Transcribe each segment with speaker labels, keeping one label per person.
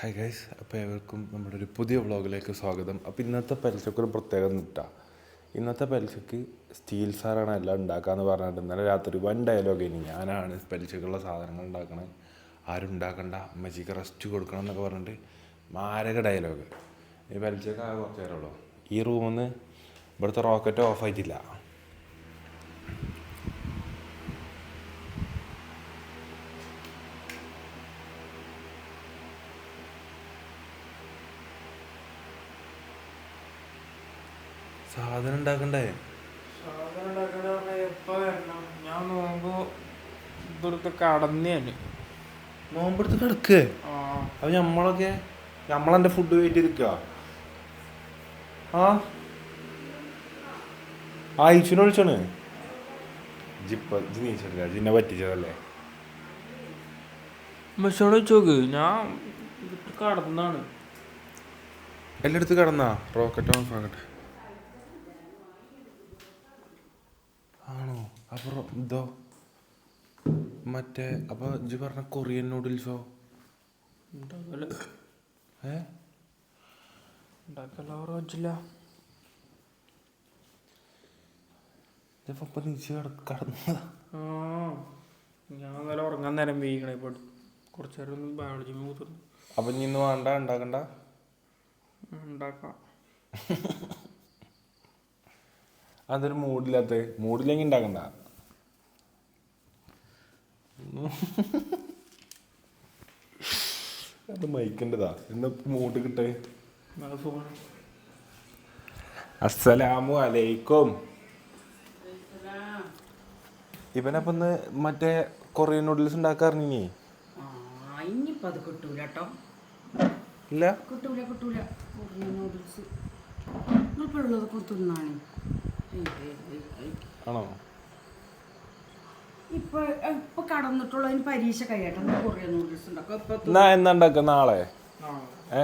Speaker 1: Hi guys അപ്പോൾ ഏവർക്കും നമ്മുടെ ഒരു പുതിയ വ്ളോഗിലേക്ക് സ്വാഗതം. അപ്പോൾ ഇന്നത്തെ പലിശക്ക് ഒരു പ്രത്യേകത ഇന്നത്തെ പലിശക്ക് സ്റ്റീൽ സാറാണ് എല്ലാം ഉണ്ടാക്കാന്ന് പറഞ്ഞിട്ട് ഇന്നലെ രാത്രി വൻ ഡയലോഗ് ഇനി ഞാനാണ് പലിശക്കുള്ള സാധനങ്ങൾ ഉണ്ടാക്കണത് ആരും ഉണ്ടാക്കണ്ട. അമ്മച്ചിക്ക് റെസ്റ്റ് കൊടുക്കണം എന്നൊക്കെ പറഞ്ഞിട്ട് മാരക ഡയലോഗ് ഈ പലിശക്ക് കുറച്ച് നേരമുള്ളൂ ഈ റൂമിൽ നിന്ന് ഇവിടുത്തെ റോക്കറ്റ് ഓഫ് ആയിട്ടില്ല. സാധനം ഉണ്ടാക്കണ്ടേ
Speaker 2: സാധനം ഉണ്ടാക്കണ എപ്പോ വരണം? ഞാൻ
Speaker 1: നോമ്പെടുത്ത് കിടക്കേ. അപ്പൊ നമ്മളൊക്കെ നമ്മളെന്റെ ഫുഡ് വെയിറ്റ് ഇരിക്ക? ആ? ഈശുനെ വിളിച്ചാണ്. ജിപ്പ ജി നീച്ചെടുക്ക. ജിന്നെ പറ്റിച്ചതല്ലേ?
Speaker 2: വെച്ചോക്ക് ഞാൻ കടന്നാണ്.
Speaker 1: എല്ലായിടത്തും കടന്നാ? റോക്കറ്റ് ഓഫ് ആകട്ടെ ആണോ എന്തോ ഇതോ മറ്റേ അപ്പൊ ഇജ്ജ് പറഞ്ഞ കൊറിയൻ നൂഡിൽസോ? ഏ? നീച്ച് കടന്നതാ.
Speaker 2: ഞാൻ നല്ല ഉറങ്ങാൻ നേരം വൈകണേ ഇപ്പൊ കുറച്ചു നേരം ഒന്ന് ബയോളജി
Speaker 1: അപ്പൊ ഇനി ഇന്ന് വേണ്ട ഉണ്ടാക്കണ്ട?
Speaker 2: ഉണ്ടാക്കാം.
Speaker 1: അതൊരു മൂഡില്ലാത്ത മൂഡില്ലെങ്കിൽ ഉണ്ടാക്കണ്ട. അത് മൈക്കണ്ടതാ. എന്നാ മൂഡ് കിട്ടേ. അസ്സലാമു അലൈക്കും. ഇവനപ്പൊ ഇന്ന് മറ്റേ കൊറിയൻ നൂഡിൽസ് ഉണ്ടാക്കാറിഞ്ഞേ
Speaker 3: ആ ഇനിയിപ്പോൾ അത് കിട്ടൂല കേട്ടോ
Speaker 1: ഇല്ല?
Speaker 3: കിട്ടൂല കിട്ടൂല. കൊറിയൻ നൂഡിൽസ് ഉള്ളത്
Speaker 1: ആണോ?
Speaker 3: ഇപ്പൊ ഇപ്പൊ കടന്നിട്ടുള്ള അതിന് പരീക്ഷ കഴിയട്ടെ. കൊറിയൻ നൂഡിൽസ്
Speaker 1: എന്നാ ഉണ്ടാക്ക? നാളെ? ഏ?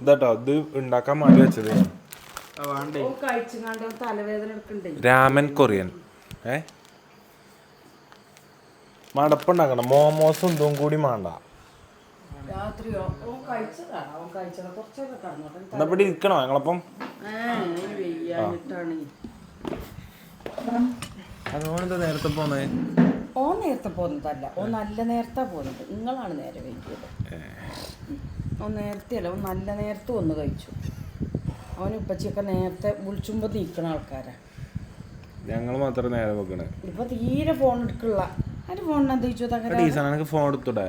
Speaker 1: ഇതാട്ടോ ഇത് ഉണ്ടാക്കാൻ വേണ്ടി വെച്ചത്.
Speaker 2: വേണ്ടേ?
Speaker 3: ഓ കഴിച്ചുങ്ങാണ്ട് തലവേദന എടുക്കണ്ടേ?
Speaker 1: Ramen Korean. ഏ? മടപ്പുണ്ടാക്കണം. മോമോസും ഇതും കൂടി വേണ്ട
Speaker 3: കടന്നോട്ടെ
Speaker 1: എന്നാ ഇവിടെ ഇരിക്കണോ? ഞങ്ങളപ്പം അതുകൊണ്ട് നേരത്തെ പോന്നേ?
Speaker 3: ഓ നേരത്തെ പോകുന്നതല്ല. ഓ നല്ല നേരത്തെ പോകുന്നത്. നിങ്ങളാണ് നേരെ കഴിക്കുന്നത് ഓ നേരത്തെ അല്ല ഓ നല്ല നേരത്തെ ഒന്ന് കഴിച്ചു. അവൻ ഉപ്പച്ചിയൊക്കെ നേരത്തെ വിളിച്ചുമ്പോൾ നീക്കണ ആൾക്കാരാ.
Speaker 1: ഞങ്ങൾ മാത്രം നേരെ വെക്കണേ.
Speaker 3: ഇപ്പൊ തീരെ ഫോൺ എടുക്കുള്ള അതിന്റെ ഫോൺ എന്താ
Speaker 1: ഫോൺ എടുത്തൂടെ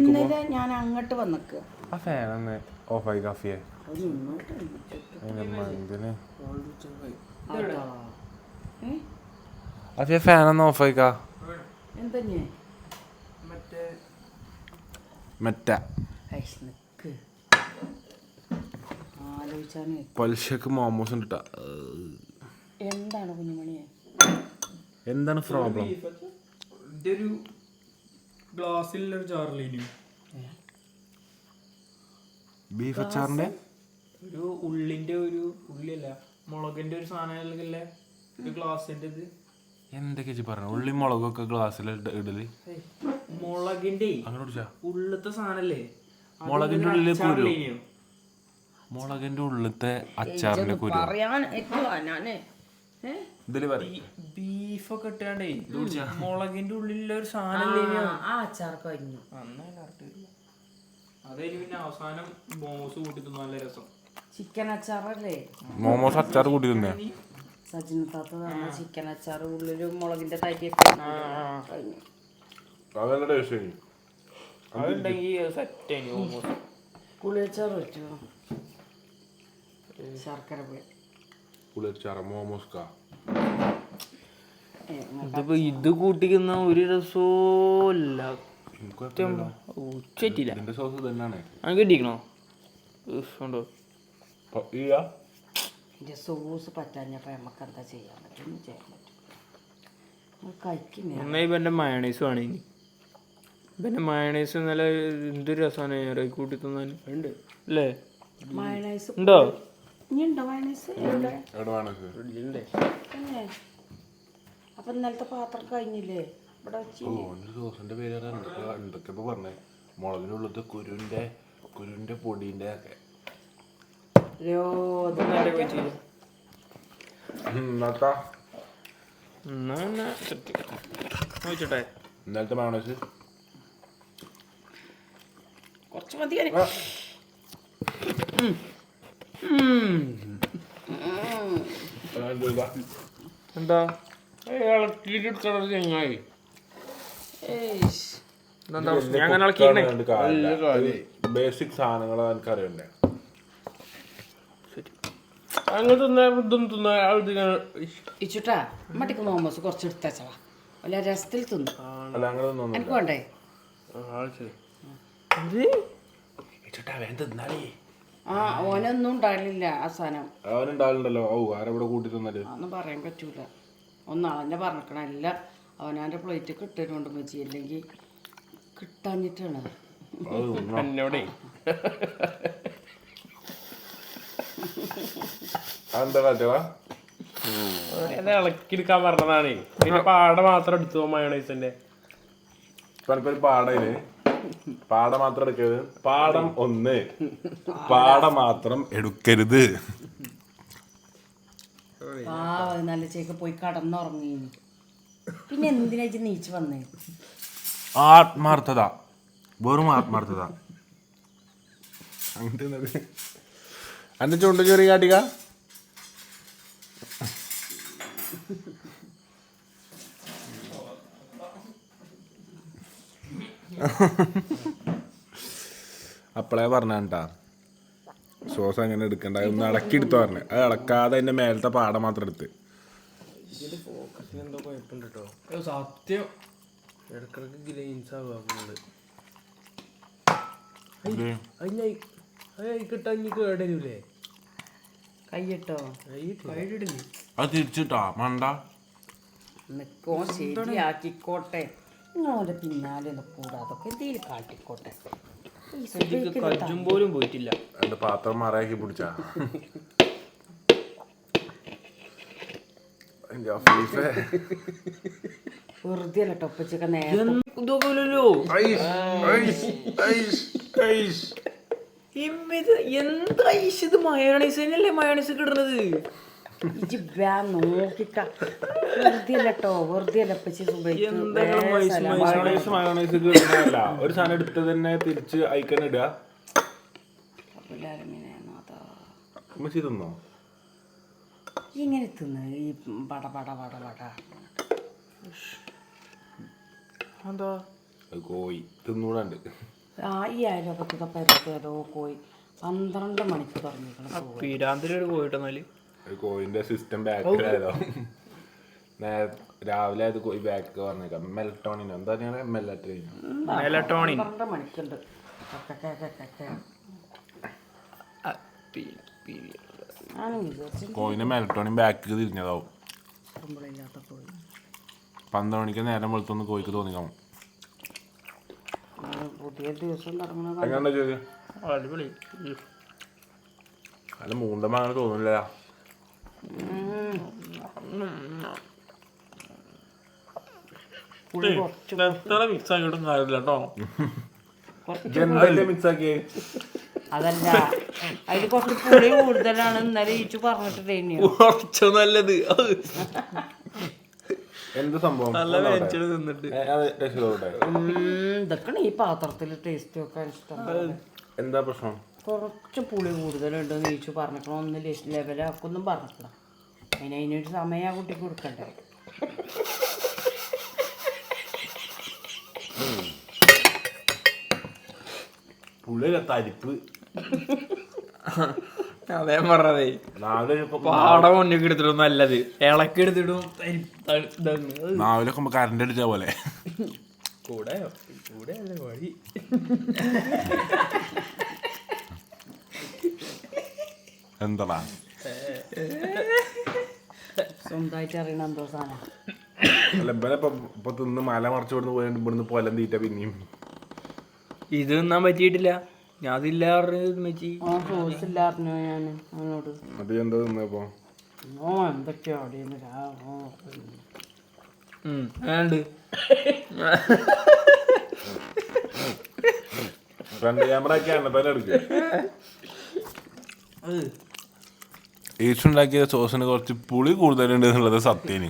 Speaker 3: ഇന്നലെ ഞാൻ അങ്ങോട്ട് വന്നിക്കുക
Speaker 1: ആ ഫാൻ കാഫിയെ
Speaker 3: ഇങ്ങോട്ട് വിളിച്ചു.
Speaker 1: എന്തിന്
Speaker 3: അതാ. ഏ?
Speaker 1: അഫിയ ഫാൻ ഒന്ന് ഓഫ്
Speaker 3: എന്താ ഞാൻ
Speaker 2: മറ്റേ
Speaker 1: മെറ്റ
Speaker 3: ഐസ് നിക്ക് ആലോചിച്ചാനേ
Speaker 1: പലിശക്ക് മോമോസ് ഉണ്ട്
Speaker 3: എന്താണ് കുഞ്ഞുമണിയെ
Speaker 1: എന്താണ് പ്രോബ്ലം
Speaker 2: ഗ്ലാസ്സിലുള്ള ഒരു ജാറിലേനു
Speaker 1: ബീഫ് അച്ചാറിന്റെ
Speaker 2: ഒരു ഉള്ളിന്റെ ഒരു ഉള്ളിയല്ല? മുളകിന്റെ ഒരു സാധനം ഗ്ലാസിന്റെ ഇത്.
Speaker 1: എന്തൊക്കെ പറഞ്ഞു? ഉള്ളി മുളകൊക്കെ ഗ്ലാസ്സിൽ
Speaker 2: ഇടൽ. മുളകിന്റെ. ഉള്ളത്തെ സാധനല്ലേ?
Speaker 1: മുളകിന്റെ ഉള്ളിൽ കുരു. മുളകിന്റെ ഉള്ളിലത്തെ അച്ചാറിന്റെ കുരു.
Speaker 2: ഇതിൽ ബീഫൊക്കെ ഇട്ടാണ്ടേ. മുളകിന്റെ ഉള്ളിലുള്ള ഒരു സാധനം അതായത് പിന്നെ അവസാനം മോമോസ് കൂട്ടി തിന്നാൻ നല്ല രസം.
Speaker 3: ചിക്കൻ അച്ചാറല്ലേ?
Speaker 1: മോമോസ് അച്ചാർ കൂട്ടി തിന്നേ
Speaker 3: സജിന താത്ത തന്ന ചിക്കൻ അച്ചാർ ഉള്ളിൽ മുളകിന്റെ തരിയൊക്കെ കഴിഞ്ഞു.
Speaker 1: അതല്ല ടേസ്റ്റ്
Speaker 2: അതുണ്ടെങ്കിൽ സെറ്റ് ബോസ്
Speaker 3: പുളിയച്ചാർ പറ്റുമോ ശർക്കര പുളി.
Speaker 2: ഇതിപ്പോ ഇത് കൂട്ടിക്കുന്ന ഒരു രസമില്ല ഉച്ചറ്റില്ല
Speaker 1: സോസ് തന്നെയാണ്
Speaker 2: കിട്ടിക്കണോ? ഉണ്ടോ?
Speaker 3: ഇതിന്റെ സോസ് പറ്റാഞ്ഞപ്പോൾ നമുക്ക് എന്താ ചെയ്യാൻ പറ്റും? ഒന്നും ചെയ്യാൻ പറ്റും
Speaker 2: കഴിക്കുന്നില്ല മയണീസുമാണ് ആണ് ഇനി പിന്നെ മയണൈസ് നല്ല എന്ത് രസമാണ് കൂട്ടി തന്നാൽ ഉണ്ട്. അല്ലേ?
Speaker 3: മയണൈസ്
Speaker 2: ഉണ്ടോ?
Speaker 3: അപ്പൊ ഇന്നലത്തെ പാത്രം കഴിഞ്ഞില്ലേ? ഇവിടെ
Speaker 1: ഓ എന്റെ സോസിന്റെ പേര് എന്തൊക്കെ പറഞ്ഞേ. മുളകിനുള്ളത് ഉള്ളത്തെ കുരുവിന്റെ പൊടിന്റെ ഒക്കെ.
Speaker 2: സെറ്റ് നോക്കിട്ടെ
Speaker 1: ഇന്നലത്തെ മാണോസ്
Speaker 3: കുറച്ച് മതി ഞാൻ.
Speaker 2: എന്താ ഇളക്കിയിട്ട് എടുക്കണത് ചങ്ങായി
Speaker 1: ബേസിക് സാധനങ്ങൾ എനിക്ക് അറിയണ്ടേ
Speaker 2: അങ്ങനെ തിന്ന ഇതൊന്നും തിന്ന ഇതിങ്ങനെ
Speaker 3: ഇച്ചുട്ടാ മട്ടിക്ക് മോമോസ് കുറച്ച് എടുത്തച്ചവാ വല്ല രസത്തിൽ തിന്നു. എനിക്ക് വേണ്ടേ? ആ ഓനൊന്നും ഉണ്ടായില്ല ആ സാധനം.
Speaker 1: അവനുണ്ടാവുന്നുണ്ടല്ലോ ഔ ആരവിടെ കൂട്ടി തിന്നത്
Speaker 3: ഒന്നും പറയാൻ പറ്റൂല. ഒന്നാളെന്നെ പറഞ്ഞിക്കണ അല്ല അവനാന്റെ പ്ലേറ്റ് കിട്ടുന്നുണ്ട് മച്ചി അല്ലെങ്കിൽ കിട്ടാഞ്ഞിട്ടാണ്.
Speaker 2: എന്നോടേ.
Speaker 1: അതെന്താ പറഞ്ഞതാണ്
Speaker 2: അത് ഇളക്കിയെടുക്കാൻ പറഞ്ഞതാണേ. പിന്നെ പാട മാത്രം എടുത്തു മയോണൈസിന്റെ
Speaker 1: പലപ്പോഴും പാടയിൽ. പാട മാത്രം എടുക്കരുത്. പാടം ഒന്ന്. പാട മാത്രം എടുക്കരുത്.
Speaker 3: ആ നല്ല ചേക്ക് പോയി കടന്നുറങ്ങി. പിന്നെ എന്തിനാ നീച്ച് വന്നേ?
Speaker 1: ആത്മാർത്ഥത. വെറും ആത്മാർത്ഥത. അങ്ങനത്തെ അന്റെ ചുണ്ട് ചെറിയ കാട്ടിക അപ്പളേ പറഞ്ഞാട്ടാ. സോസ് അങ്ങനെ എടുക്കണ്ട. ഒന്ന് ഇളക്കി എടുത്തു പറഞ്ഞു. അത് ഇളക്കാതെ അതിന്റെ മേലത്തെ പാട മാത്രം എടുത്ത്.
Speaker 2: സത്യം. ഇടക്കിടക്ക് അതിനായി അത് കിട്ടാൻ ഇനി കേടരൂലേ?
Speaker 3: കൈയിട്ടോ?
Speaker 2: കൈയിട്ടില്ലേ
Speaker 1: അത് തിരിച്ചിട്ടാ. മണ്ട.
Speaker 3: ശരിയാക്കിക്കോട്ടെ. നിങ്ങളോന്റെ പിന്നാലെ ഒന്ന് കൂടാതൊക്കെ എന്തെങ്കിലും കാട്ടിക്കോട്ടെ.
Speaker 2: കജ്ജും പോലും പോയിട്ടില്ല.
Speaker 1: എന്റെ പാത്രം മറയാക്കി പിടിച്ചാ.
Speaker 3: വെറുതെ അല്ല ടൊപ്പച്ചൊക്കെ.
Speaker 2: എന്ത് ഐസ് ഇത്? മയോണൈസ് തന്നെയല്ലേ മയോണൈസ് കിടണത്
Speaker 3: നോക്കിക്ക. പച്ചി
Speaker 1: മയോണൈസ് മയോണൈസ് ഒരു സാധനം എടുത്ത് തന്നെ തിരിച്ച് അയക്കാൻ ഇടുക. ഉമ്മച്ചി തിന്നോ?
Speaker 3: ഇങ്ങനെ തിന്ന്. ഈ പട പട പട പട.
Speaker 2: എന്താ
Speaker 1: കോയി തിന്നൂടാണ്ട്.
Speaker 3: ആ ഈ അയലോകത്തെ പരിധി ഏതോ കോയി പന്ത്രണ്ട് മണിക്ക് തുടങ്ങിക്കണം
Speaker 2: പീരാന്തിലൊരു പോയിട്ടെന്നാൽ
Speaker 1: ഒരു കോയിന്റെ സിസ്റ്റം ബാക്കിലായതോ രാവിലെ അത് കോയി ബാക്ക് പറഞ്ഞേക്കാം മെലട്ടോണിൻ എന്താ ഞാൻ മെലട്രീൻ
Speaker 2: മെലട്ടോണിൻ
Speaker 3: മണിക്കുണ്ട്. കക്ക, കക്ക, കക്ക. ഞാൻ വിചാരിച്ചു.
Speaker 1: കോയിന്റെ മെലട്ടോണിൻ ബാക്ക് തിരിഞ്ഞതാവും. പന്ത്രണ്ട് മണിക്ക് നേരം വെളുത്തൊന്ന് കോയിക്ക് തോന്നിക്കാവും.
Speaker 3: പുതിയ ദിവസം
Speaker 1: അല്ല മൂന്തമ്മ അങ്ങനെ തോന്നില്ല
Speaker 2: എത്ര മിക്സ് ആക്കിയിട്ടും കാര്യമില്ല കേട്ടോ
Speaker 1: എന്തല്ലേ മിക്സ് ആക്കിയേ
Speaker 3: അതല്ല അതിൽ കുറച്ച് പുളി കൂടുതലാണ് ഇന്നലെ ഈച്ചു
Speaker 2: പറഞ്ഞിട്ട് നല്ലത്
Speaker 1: എന്ത് സംഭവം.
Speaker 3: ഇതൊക്കെയാണ് ഈ പാത്രത്തിൽ ടേസ്റ്റ് വെക്കാൻ ഇഷ്ടം
Speaker 1: എന്താ പ്രശ്നം
Speaker 3: കുറച്ച് പുളി കൂടുതലുണ്ട് ചോദിച്ചു. പറഞ്ഞിക്കണം ഒന്ന് ലെവലാക്കൊന്നും പറഞ്ഞിക്കണം അതിന് അതിനൊരു സമയം ആ കുട്ടിക്ക് കൊടുക്കണ്ടേ?
Speaker 1: പുള്ളിയില്ല തരിപ്പ്.
Speaker 2: അതേ പറഞ്ഞതേ. പാടം മുന്നിൽ എടുത്തിടും നല്ലത്. ഇളക്കി എടുത്തിടും തരി- ഇതാണ്.
Speaker 1: കറണ്ട് അടിച്ച പോലെ.
Speaker 2: കൂടെ കൂടെ അല്ലേ വഴി?
Speaker 1: എന്താടാ
Speaker 3: സ്വന്തമായിട്ട് അറിയണ എന്തോ സാധനം.
Speaker 1: അല്ല ഇവനെ ഇപ്പൊ ഇപ്പൊ തിന്ന് മല മറിച്ച് ഇവിടുന്ന് പോയി ഇവിടുന്ന് പൊലം തീറ്റ പിന്നെയും.
Speaker 2: ഇത് തിന്നാൻ പറ്റിയിട്ടില്ല. ഞാൻ അതില്ല പറഞ്ഞത്
Speaker 3: ആ സോസ് ഇല്ലായിരുന്നു ഞാൻ അവനോട്.
Speaker 1: അത് എന്താ തിന്നപ്പോ
Speaker 3: ഓ എന്തൊക്കെയോ അവിടെ ഇരുന്ന് രാ- ഓ.
Speaker 2: വേണ്ട
Speaker 1: ഫ്രണ്ട് ക്യാമറ ഒക്കെ എടുക്കുക ഈച്ചുണ്ടാക്കിയ സോസിന് കുറച്ച് പുളി കൂടുതലുണ്ട് എന്നുള്ളത് സത്യം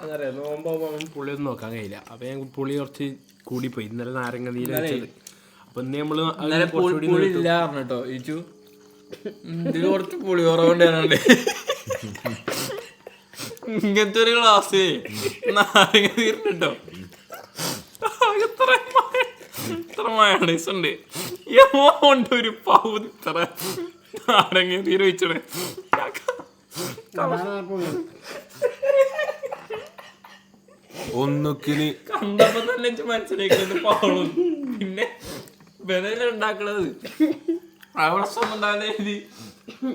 Speaker 4: അതറിയാം? നോമ്പാകുമ്പോൾ അവൻ പുളിയൊന്നും നോക്കാൻ കഴിയില്ല. അപ്പൊ ഞാൻ പുളി കുറച്ച് കൂടിപ്പോയി. ഇന്നലെ നാരങ്ങ നീര് വെച്ചത്. അപ്പൊ ഇന്ന്
Speaker 2: പുളി ഇല്ല പറഞ്ഞിട്ടോ ഇച്ചു ഇതിൽ കുറച്ച് പുളി കുറവുണ്ടായിരുന്നുണ്ട് ഇങ്ങനത്തെ ഒരു ഗ്ലാസ് നാരങ്ങ നീരിട്ടോ ഇത്ര മയ- ഇത്ര മയണൈസ് ഉണ്ട് ഒരു പൗതി ഇത്ര. നാരങ്ങ തീരെ കണ്ടപ്പോ തന്നെ എനിക്ക് മനസ്സിലാക്കുന്നത് പാളും. പിന്നെ ബനല ഉണ്ടാക്കണത്? അവിടെ സ്വന്തം എഴുതി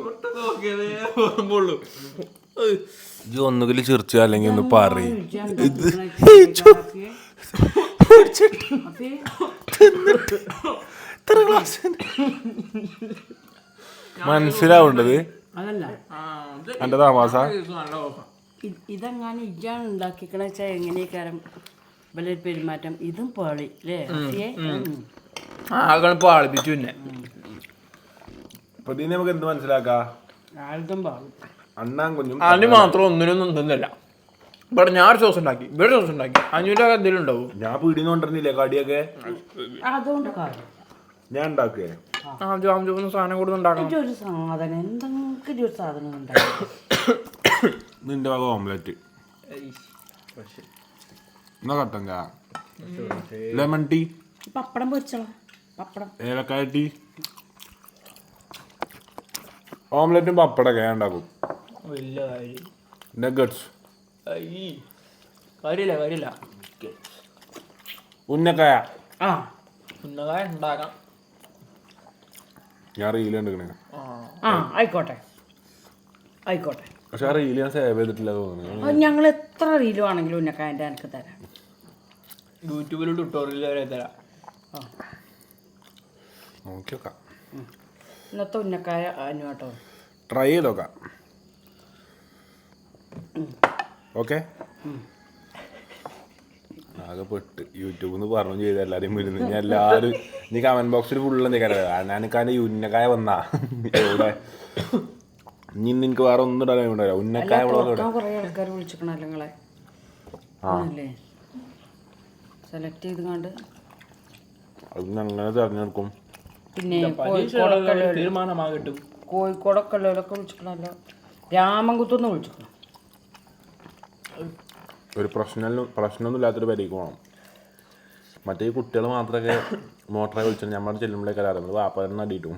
Speaker 2: ഒട്ട് നോക്കിയതേ ഓർമ്മയുള്ളൂ. ഏയ്.
Speaker 1: ഇത് ഒന്നുകിൽ ചിർച്ച അല്ലെങ്കിൽ ഒന്ന് പറയും. മനസ്സിലാവേണ്ടത്?
Speaker 3: അതല്ല.
Speaker 1: എന്റെ താമസ?
Speaker 3: ഇതെങ്ങാനും ഇജാണ് ഉണ്ടാക്കിക്കണ വെച്ചാൽ എങ്ങനെയൊക്കെ വലിയ പെരുമാറ്റം. ഇതും പാളി അല്ലേ
Speaker 2: പാളിപ്പിച്ചു പിന്നെ.
Speaker 1: നമുക്ക് എന്ത് മനസ്സിലാക്കാം?
Speaker 3: പാളും.
Speaker 1: അണ്ണാൻ കുഞ്ഞും
Speaker 2: അതിന് മാത്രം ഒന്നിനും ഒന്നുമില്ല ഇവിടെ ഞാൻ ഒരു സോസ് ഉണ്ടാക്കി ഇവിടെ സോസ് ഉണ്ടാക്കി. അഞ്ഞൂറ് എന്തെങ്കിലും ഉണ്ടാവും?
Speaker 1: ഞാൻ പീടിന്ന് കൊണ്ടിരുന്നില്ലേ കടിയൊക്കെ? ഞാൻ ഉണ്ടാക്കേ
Speaker 2: സാധനം ഉണ്ടാക്കണം?
Speaker 3: ഒരു സാധനം എന്തെങ്കിലും ഒരു സാധനം
Speaker 1: നിന്റെ വക ഓംലെറ്റ്. എന്നാ കട്ടങ്ക ലെമൺ ടീ?
Speaker 3: പപ്പടം പൊരിച്ചോളാം പപ്പടം.
Speaker 1: ഏലക്കായ ടീ? ഓംലെറ്റും പപ്പടൊക്കെ ഞാൻ ഉണ്ടാക്കും.
Speaker 2: വലിയ കാര്യം.
Speaker 1: നഗറ്റ്സ്
Speaker 2: അയ്യ്. കാര്യമില്ല കാര്യമില്ല.
Speaker 1: ഉന്നക്കായ.
Speaker 3: ആ.
Speaker 2: ഉന്നക്കായ ഉണ്ടാക്കാം.
Speaker 1: ഞാൻ റീൽ
Speaker 2: ആ.
Speaker 3: ആ ആയിക്കോട്ടെ. ആയിക്കോട്ടെ.
Speaker 1: പക്ഷെ ആ റീൽ ഞാൻ സേവ് ചെയ്തിട്ടില്ല തോന്നുന്നു.
Speaker 3: അത് ഞങ്ങൾ എത്ര റീൽ ആണെങ്കിലും എനിക്ക് തരാം.
Speaker 2: യൂട്യൂബിൽ ട്യൂട്ടോറിയൽ വരെ തരാം.
Speaker 3: ആ.
Speaker 1: നോക്കി നോക്കാം.
Speaker 3: ഇന്നത്തെ ഉന്നക്കായ അനു കേട്ടോ
Speaker 1: ട്രൈ ചെയ്ത് നോക്കാം. ഓക്കെ ആകെ പെട്ട് യൂട്യൂബിൽ നിന്ന് പറഞ്ഞു ചെയ്ത് എല്ലാവരെയും വരുന്നു ഞാൻ എല്ലാവരും നീ കമന്റ് ബോക്സിൽ ഫുള്ള് എന്തൊക്കെയാണ് ഞാനൊക്കെ ഉന്നക്കായ വന്നാ. ഇവിടെ ഇനി എനിക്ക് വേറെ ഒന്നും ഇടാൻ ഉണ്ടാവില്ല ഉന്നക്കായ
Speaker 3: ആൾക്കാർ വിളിച്ചിക്കണല്ലോ നിങ്ങളെ സെലക്ട് ചെയ്ത് കണ്ട്
Speaker 1: അത് അങ്ങനെ തിരഞ്ഞെടുക്കും.
Speaker 3: പിന്നെ കോഴിക്കോടൊക്കെ കോഴിക്കോടൊക്കെ ഉള്ളവരൊക്കെ വിളിച്ചിക്കണല്ലോ രാമൻകുത്തൊന്ന് വിളിച്ചിക്കണം
Speaker 1: ഒരു പ്രശ്നം പ്രശ്നമൊന്നും ഇല്ലാത്തൊരു പരിക്ക് പോകണം മറ്റേ ഈ കുട്ടികൾ മാത്രമൊക്കെ മോട്ടറെ വിളിച്ചാൽ നമ്മൾ ചെല്ലുമ്പോഴേക്ക് അറിയുന്നത് ആരെ അടിയിട്ടും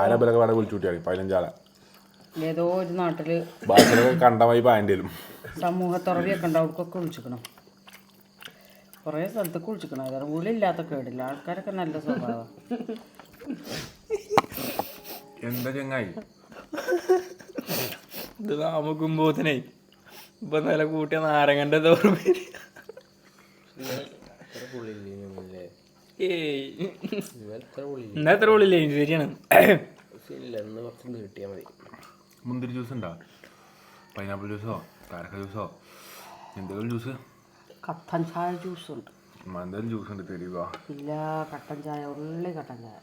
Speaker 1: ആരബലൊക്കെ വേറെ വിളിച്ചു കൂട്ടിയാൽ പതിനഞ്ചാളെ.
Speaker 3: ഏതോ ഒരു നാട്ടിൽ
Speaker 1: ബാക്കിയൊക്കെ കണ്ടമായി പാന്റെ വരും.
Speaker 3: സമൂഹത്തുറവിയൊക്കെ ഉണ്ട് അവർക്കൊക്കെ വിളിച്ചിക്കണം കുറേ സ്ഥലത്തൊക്കെ വിളിച്ചിക്കണം അതായത് ഉള്ളില്ലാത്ത കേടില്ല. ആൾക്കാരൊക്കെ നല്ല സ്വഭാവം.
Speaker 1: എന്താ ചങ്ങായി?
Speaker 2: ഇത് താമക്കുമ്പോത്തിനെ ഇപ്പൊ നില കൂട്ടിയ നാരങ്ങന്റെ എന്നാ എത്ര ഉള്ളില്ലേ ശരിയാണ്
Speaker 1: മുന്തിരി ജ്യൂസ് ഉണ്ടോ? പൈനാപ്പിൾ ജ്യൂസോ കാരക്ക ജ്യൂസോ എന്തെങ്കിലും ജ്യൂസ്?
Speaker 3: കട്ടൻ ചായ ജ്യൂസ് ഉണ്ട്.
Speaker 1: എന്തെങ്കിലും ജ്യൂസ് ഉണ്ട് തരുക
Speaker 3: ഇല്ല കട്ടൻ ചായ ഉള്ളി കട്ടൻ ചായ.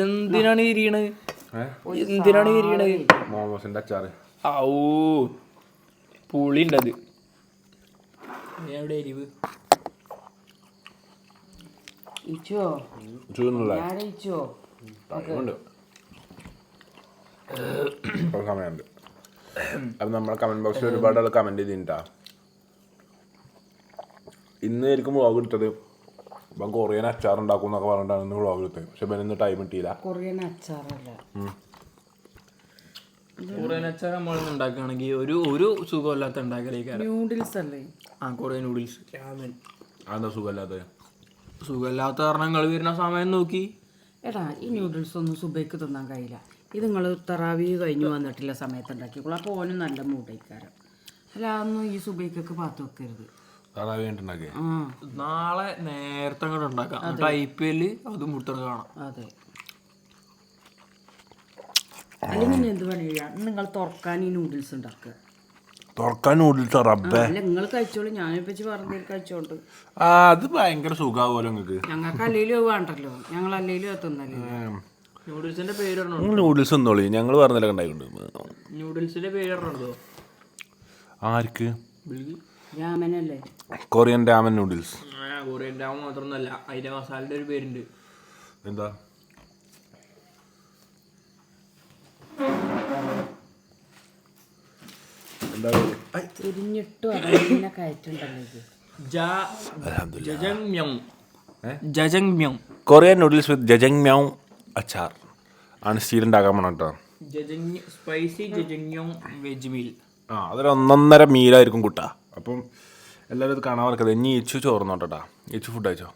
Speaker 2: എന്തിനാണ് ഇരിയണത്
Speaker 1: ഏഹ്
Speaker 2: എന്തിനാണ് ഇരിയണത്
Speaker 1: മോമോസിന്റെ അച്ചാറ്.
Speaker 2: ഔ. പുളി ഉണ്ടത് എവിടെ എരിവ്?
Speaker 3: ഇച്ചോ? ഇച്ചോ
Speaker 1: സമയമുണ്ട്. അപ്പം നമ്മളെ കമന്റ് ബോക്സിൽ ഒരുപാട് ആൾ കമന്റ് ചെയ്തിട്ടാ ഇന്ന് ആയിരിക്കും വ്ളോഗ് എടുത്തത് അപ്പം കൊറിയൻ അച്ചാർ ഉണ്ടാക്കും എന്നൊക്കെ പറഞ്ഞിട്ടാണ് ഇന്ന് വ്ളോഗ് എടുത്തത്. പക്ഷെ ഇപ്പം ഇന്ന് ടൈം കിട്ടിയില്ല.
Speaker 3: കൊറിയൻ അച്ചാറല്ല?
Speaker 2: കൊറിയൻ അച്ചാർ നമ്മൾ ഉണ്ടാക്കുകയാണെങ്കിൽ ഒരു ഒരു സുഖമില്ലാത്ത ഉണ്ടാക്കലേക്കാരം
Speaker 3: ന്യൂഡിൽസ് അല്ലേ?
Speaker 2: ആ കൊറിയൻ നൂഡിൽസ് രാമൻ
Speaker 1: അതെന്താ സുഖമല്ലാത്തത്
Speaker 2: സുഖമില്ലാത്ത നിങ്ങൾ വരുന്ന സമയം നോക്കി.
Speaker 3: എടാ ഈ ന്യൂഡിൽസ് ഒന്നും സുബയ്ക്ക് തിന്നാൻ കഴിയില്ല. ഇത് നിങ്ങൾ തറാവി കഴിഞ്ഞു വന്നിട്ടില്ല സമയത്ത് ഉണ്ടാക്കിക്കോളൂ. അപ്പോൾ ഓനും നല്ല മൂടൈക്കാരം അല്ല അതൊന്നും ഈ സുബൈക്കൊക്കെ പാത്ത് വെക്കരുത്.
Speaker 2: നാളെ നേരത്തെ അങ്ങോട്ട് ഉണ്ടാക്കാം. ഐ പി എല്ലിൽ അത് മുട്ടത് കാണാം.
Speaker 3: അതെ. അല്ലെങ്കിൽ എന്ത് പണി ചെയ്യാം? നിങ്ങൾ തുറക്കാൻ ഈ നൂഡിൽസ് ഉണ്ടാക്കുക.
Speaker 1: തുറക്കാൻ നൂഡിൽസ് റബ്ബേ.
Speaker 3: അല്ല നിങ്ങൾ കഴിച്ചോളൂ. ഞാനിപ്പച്ചി പറഞ്ഞു കഴിച്ചോണ്ട്
Speaker 1: ആ അത് ഭയങ്കര സുഖാവുമല്ലോ നിങ്ങൾക്ക്.
Speaker 3: ഞങ്ങൾക്ക് അല്ലെങ്കിലും വേണ്ടല്ലോ. ഞങ്ങൾ അല്ലെങ്കിലും എത്തുന്നല്ലോ
Speaker 2: നൂഡിൽസിന്റെ പേര്
Speaker 1: നിങ്ങൾ നൂഡിൽസ് ഒന്നോളി ഞങ്ങൾ പറഞ്ഞില്ല ഉണ്ടായിട്ടുണ്ട്
Speaker 2: നൂഡിൽസിന്റെ പേര് പറഞ്ഞോ
Speaker 1: ആർക്ക്?
Speaker 3: രാമനല്ലേ?
Speaker 1: Korean ramen noodles
Speaker 2: Korean ramen മാത്രമൊന്നുമല്ല. അതിന്റെ മസാലയുടെ ഒരു പേരുണ്ട്.
Speaker 1: എന്താ?
Speaker 3: തിരിഞ്ഞിട്ടും കയറ്റുണ്ടല്ലോ ഇത്.
Speaker 1: കൊറിയൻ നൂഡിൽസ് വിത്ത് ജജങ് മ്യാവ് അച്ചാർ ആണ് സ്റ്റീൽ ഉണ്ടാക്കാൻ പോണം കേട്ടോ
Speaker 2: സ്പൈസി വെജ് മീൽ
Speaker 1: ആ അതൊരു ഒന്നൊന്നര മീലായിരിക്കും കുട്ടാ. അപ്പം എല്ലാവരും ഇത് കാണാൻ വർക്കത് ഇനി ഇച്ചു ചോർന്നോട്ടോ ഇച്ചു ഫുഡ് അയച്ചോ